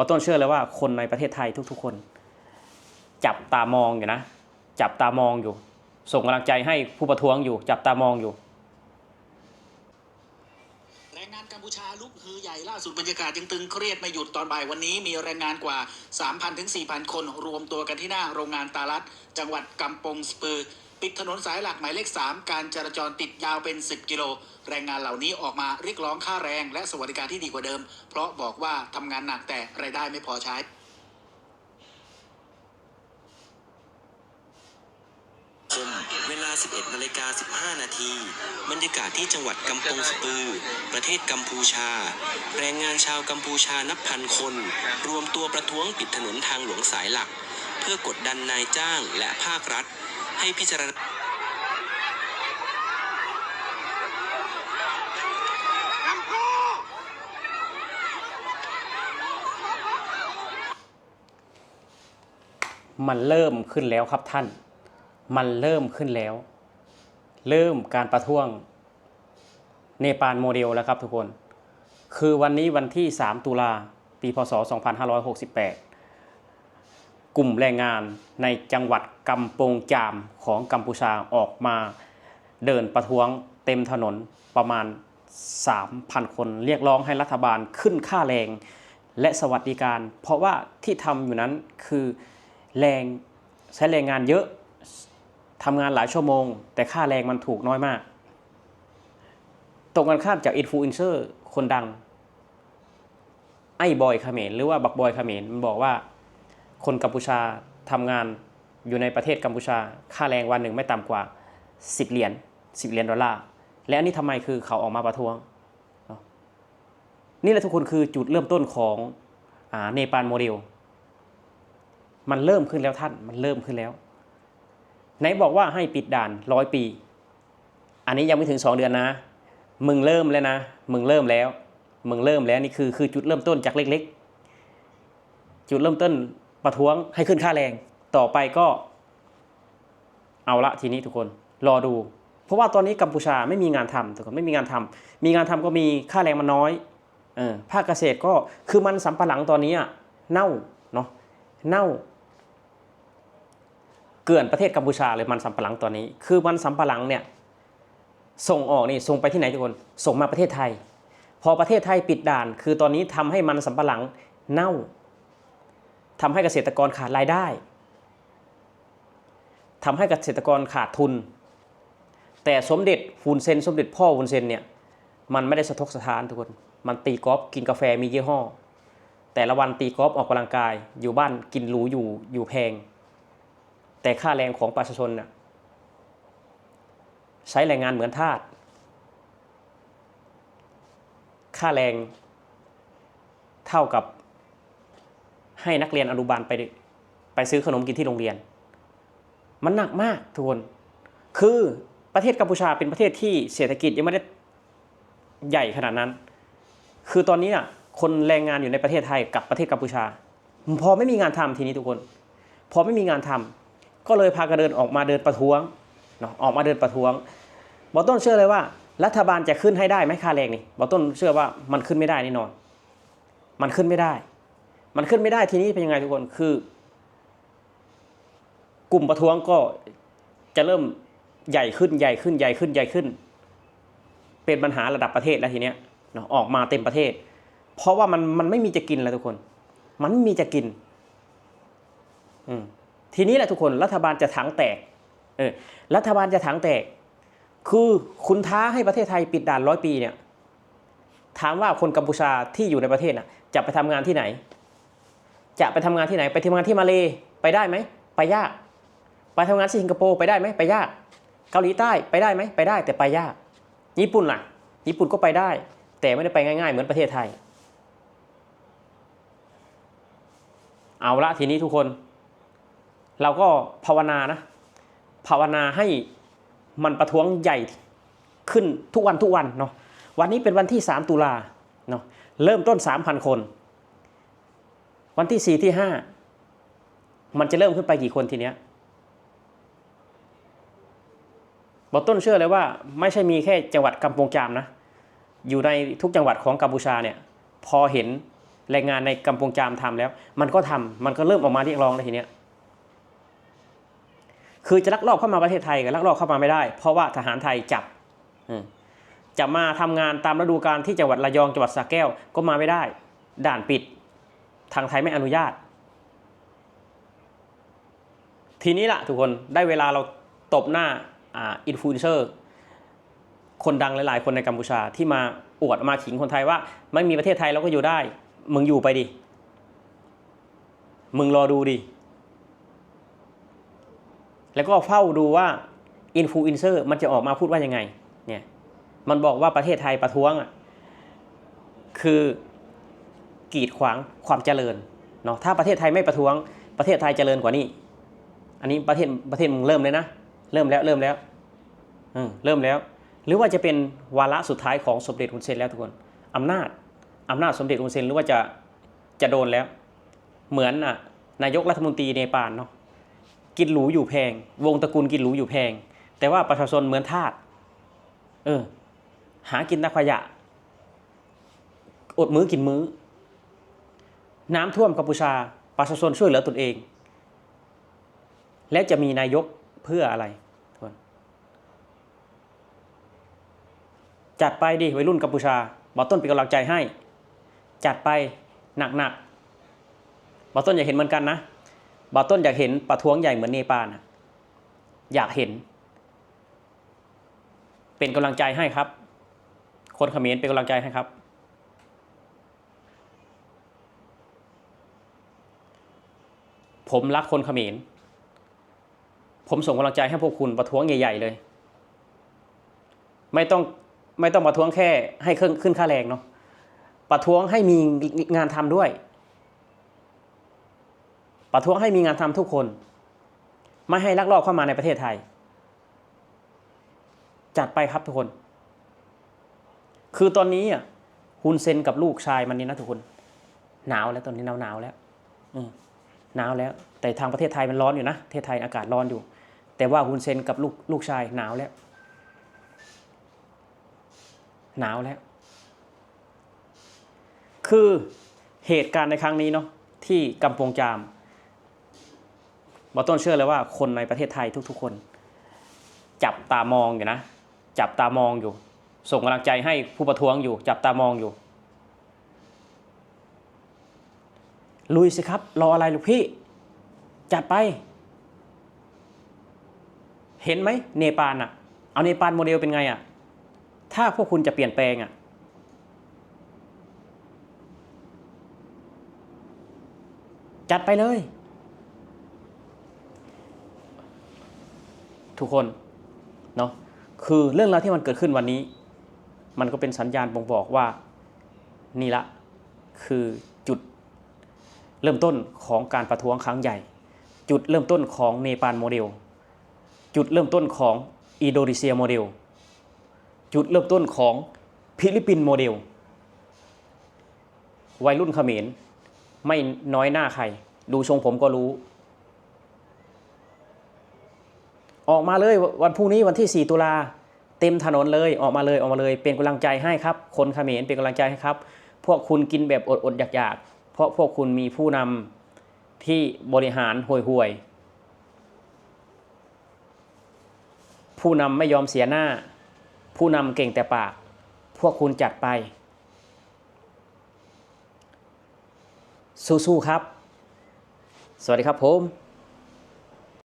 บอต้นเชื่อเลยว่าคนในประเทศไทยทุก ๆ คน จับตามองอยู่นะ จับตามองอยู่ ส่งกำลังใจให้ผู้ประท้วงอยู่ จับตามองอยู่แรงงานกัมพูชาลุกฮือใหญ่ล่าสุดบรรยากาศยังตึงเครียดไม่หยุดตอนบ่ายวันนี้มีแรงงานกว่า 3,000ถึง4,000 คนรวมตัวกันที่หน้าโรงงานตาลัด จังหวัดกำปงสปือ ปิดถนนสายหลักหมายเลข 3 การจราจรติดยาวเป็น 10 กิโล แรงงานเหล่านี้ออกมาเรียกร้องค่าแรงและสวัสดิการที่ดีกว่าเดิม เพราะบอกว่าทำงานหนักแต่รายได้ไม่พอใช้มเวลา 11นาฬิกา15 นาที บรรยากาศที่จังหวัดกำปงสปือ ประเทศกัมพูชา แรงงานชาวกัมพูชานับพันคน รวมตัวประท้วงปิดถนนทางหลวงสายหลัก เพื่อกดดันนายจ้างและภาครัฐ ให้พิจารณามันเริ่มขึ้นแล้วครับท่าน มันเริ่มขึ้นแล้ว เริ่มการประท้วงเนปาลโมเดลแล้วครับทุกคน คือวันนี้วันที่ 3 ตุลาปี พศ 2568 กลุ่มแรงงานในจังหวัดกำปงจามของกัมพูชาออกมาเดินประท้วงเต็มถนนประมาณ 3,000 คนเรียกร้องให้รัฐบาลขึ้นค่าแรง และสวัสดิการ เพราะว่าที่ทำอยู่นั้นคือแรงใช้แรงงานเยอะทำงานหลายชั่วโมง แต่ค่าแรงมันถูกน้อยมาก ตรงกันข้ามจากอินฟลูเอนเซอร์คนดัง ไอ้บอยเขมรหรือว่าบักบอยเขมรมันบอกว่า คนกัมพูชาทำงานอยู่ในประเทศกัมพูชา ค่าแรงวันหนึ่งไม่ต่ำกว่า 10 เหรียญ10 เหรียญดอลลาร์ และอันนี้ทำไมคือเขาออกมาประท้วง นี่แหละทุกคนคือจุดเริ่มต้นของเนปาลโมเดล มันเริ่มขึ้นแล้วท่าน มันเริ่มขึ้นแล้ว ไหนบอกว่าให้ปิดด่านร้อยปี อันนี้ยังไม่ถึงสองเดือนนะ มึงเริ่มแล้วนะ มึงเริ่มแล้ว มึงเริ่มแล้วนี่คือคือจุดเริ่มต้นจากเล็ก ๆ จุดเริ่มต้น ประท้วงให้ขึ้นค่าแรง ต่อไปก็ เอาละทีนี้ทุกคนรอดู เพราะว่าตอนนี้กัมพูชาไม่มีงานทำทุกคนไม่มีงานทำมีงานทำก็มีค่าแรงมันน้อยเออภาคเกษตรก็คือมันสำปะหลังตอนนี้อะเน่าเนาะเน่า เกลื่อนประเทศกัมพูชาเลยมันสำปะหลังตอนนี้ คือมันสำปะหลังเนี่ยส่งออกนี่ส่งไปที่ไหนทุกคนส่งมาประเทศไทย พอประเทศไทยปิดด่าน คือตอนนี้ทำให้มันสำปะหลังเน่า ทำให้เกษตรกรขาดรายได้ทำให้เกษตรกรขาดทุน แต่สมเด็จฟูนเซน สมเด็จพ่อฟูนเซนเนี่ยมันไม่ได้สะทกสะท้านทุกคนมันตีกอล์ฟกินกาแฟมียี่ห้อ แต่ละวันตีกอล์ฟออกกำลังกาย อยู่บ้านกินหรูอยู่อยู่แพง แต่ค่าแรงของประชาชนน่ะใช้แรงงานเหมือนทาสค่าแรงเท่ากับ ให้นักเรียนอนุบาลไปไปซื้อขนมกินที่โรงเรียน มันหนักมากทุกคนคือประเทศกัมพูชาเป็นประเทศที่เศรษฐกิจยังไม่ได้ใหญ่ขนาดนั้น คือตอนนี้อะคนแรงงานอยู่ในประเทศไทยกับประเทศกัมพูชา พอไม่มีงานทำทีนี้ทุกคน พอไม่มีงานทำก็เลยพากันเดินออกมาเดินประท้วงเนาะออกมาเดินประท้วงบอต้นเชื่อเลยว่า รัฐบาลจะขึ้นให้ได้ไหมค่าแรงนี่บอต้นเชื่อว่ามันขึ้นไม่ได้แน่นอน มันขึ้นไม่ได้ มันขึ้นไม่ได้ทีนี้เป็นยังไงทุกคนคือ กลุ่มประท้วงก็จะเริ่มใหญ่ขึ้นใหญ่ขึ้นใหญ่ขึ้นใหญ่ขึ้น เป็นปัญหาระดับประเทศแล้วทีเนี้ยเนาะออกมาเต็มประเทศ เพราะว่ามันมันไม่มีจะกินแล้วทุกคน มันไม่มีจะกิน อืมทีนี้แหละทุกคนรัฐบาลจะถังแตก เออรัฐบาลจะถังแตก คือคุณท้าให้ประเทศไทยปิดด่านร้อยปีเนี่ย ถามว่าคนกัมพูชาที่อยู่ในประเทศน่ะจะไปทำงานที่ไหน จะไปทำงานที่ไหนไปทำงานที่มาเลไปได้ไหมไปยาก ไปทำงานที่สิงคโปร์ไปได้ไหมไปยาก เกาหลีใต้ไปได้ไหมไปได้แต่ไปยาก ญี่ปุ่นล่ะ ญี่ปุ่นก็ไปได้ แต่ไม่ได้ไปง่ายๆ เหมือนประเทศไทย เอาละทีนี้ทุกคน เราก็ภาวนานะภาวนาให้มันประท้วงใหญ่ขึ้นทุกวันทุกวันเนาะวันนี้เป็นวันที่ 3 ตุลาเนาะเริ่มต้น 3,000 คน วันที่4ที่5มันจะเริ่มขึ้นไปกี่คนทีเนี้ยบอกต้นเชื่อเลยว่าไม่ใช่มีแค่จังหวัดกำปงจามนะ อยู่ในทุกจังหวัดของกัมพูชาเนี่ยพอเห็นแรงงานในกัมพูชามทำแล้ว มันก็ทำมันก็เริ่มออกมาเรียกร้องแล้วทีเนี้ยคือจะลักลอบเข้ามาประเทศไทยก็ลักลอบเข้ามาไม่ได้ เพราะว่าทหารไทยจับจะมาทำงานตามฤดูกาลที่จังหวัดระยองจังหวัดสระแก้วก็มาไม่ได้ ด่านปิด ทางไทยไม่อนุญาต ทีนี้ล่ะทุกคนได้เวลาเราตบหน้าอ่าอินฟลูเอนเซอร์คนดังหลายๆ คนในกัมพูชาที่มาอวดมาขิงคนไทยว่า ไม่มีประเทศไทยเราก็อยู่ได้ มึงอยู่ไปดิ มึงรอดูดิ แล้วก็เฝ้าดูว่าอินฟลูเอนเซอร์มันจะออกมาพูดว่ายังไงเนี่ยมันบอกว่าประเทศไทยประท้วงอะคือ กีดขวางความเจริญเนาะถ้าประเทศไทยไม่ประท้วงประเทศไทยเจริญกว่านี้ อันนี้ประเทศประเทศมึงเริ่มเลยนะ เริ่มแล้วเริ่มแล้วอืมเริ่มแล้ว หรือว่าจะเป็นวาระสุดท้ายของสมเด็จฮุนเซนแล้วทุกคนอำนาจอำนาจสมเด็จฮุนเซนหรือว่าจะจะโดนแล้ว เหมือนน่ะนายกรัฐมนตรีเนปาลเนาะกินหรูอยู่แพง วงตระกูลกินหรูอยู่แพง แต่ว่าประชาชนเหมือนทาสเออหากินตะขยะอดมื้อกินมื้อ น้ำท่วมกัมพูชาประชาชนช่วยเหลือตนเอง และจะมีนายกเพื่ออะไรทุนจัดไปดิวัยรุ่นกัมพูชาบอต้นเป็นกำลังใจให้ จัดไปหนักๆบอต้นอยากเห็นเหมือนกันนะบอต้นอยากเห็นประท้วงใหญ่เหมือนเนปาลนะอยากเห็น เป็นกำลังใจให้ครับ คนเขมรเป็นกำลังใจให้ครับ ผมรักคนเขมร ผมส่งกำลังใจให้พวกคุณประท้วงใหญ่ ๆ เลย ไม่ต้องไม่ต้องประท้วงแค่ให้ขึ้นขึ้นค่าแรงเนาะประท้วงให้มีงานทำด้วย ประท้วงให้มีงานทำทุกคน ไม่ให้ลักลอบเข้ามาในประเทศไทย จัดไปครับทุกคน คือตอนนี้อะฮุนเซนกับลูกชายมันนี่นะทุกคน หนาวแล้วตอนนี้หนาวหนาวแล้ว อืม หนาวแล้ว แต่ทางประเทศไทยมันร้อนอยู่นะประเทศไทยอากาศร้อนอยู่ แต่ว่าฮุนเซนกับลูกลูกชายหนาวแล้ว หนาวแล้ว คือเหตุการณ์ในครั้งนี้เนาะที่กำปงจามบอต้นเชื่อเลยว่าคนในประเทศไทยทุกๆคน จับตามองอยู่นะ จับตามองอยู่ ส่งกำลังใจให้ผู้ประท้วงอยู่ จับตามองอยู่ ลุยสิครับ รออะไรลูกพี่ จัดไป เห็นไหมเนปาลอะเอาเนปาลโมเดลเป็นไงอะถ้าพวกคุณจะเปลี่ยนแปลงอะจัดไปเลย ทุกคนเนาะคือเรื่องราวที่มันเกิดขึ้นวันนี้ มันก็เป็นสัญญาณบ่งบอกว่า นี่ละ คือจุด เริ่มต้นของการประท้วงครั้งใหญ่ จุดเริ่มต้นของเนปาลโมเดล จุดเริ่มต้นของอินโดนีเซียโมเดล จุดเริ่มต้นของฟิลิปปินส์โมเดล วัยรุ่นเขมรไม่น้อยหน้าใคร ดูทรงผมก็รู้ ออกมาเลยวันพรุ่งนี้วันที่ 4 ตุลาเต็มถนนเลยออกมาเลยออกมาเลยเป็นกำลังใจให้ครับ คนเขมรเป็นกำลังใจให้ครับ พวกคุณกินแบบอดๆอยากๆ เพราะพวกคุณมีผู้นำที่บริหารห่วยๆผู้นำไม่ยอมเสียหน้า ผู้นำเก่งแต่ปาก พวกคุณจัดไป สู้ๆครับ สวัสดีครับผม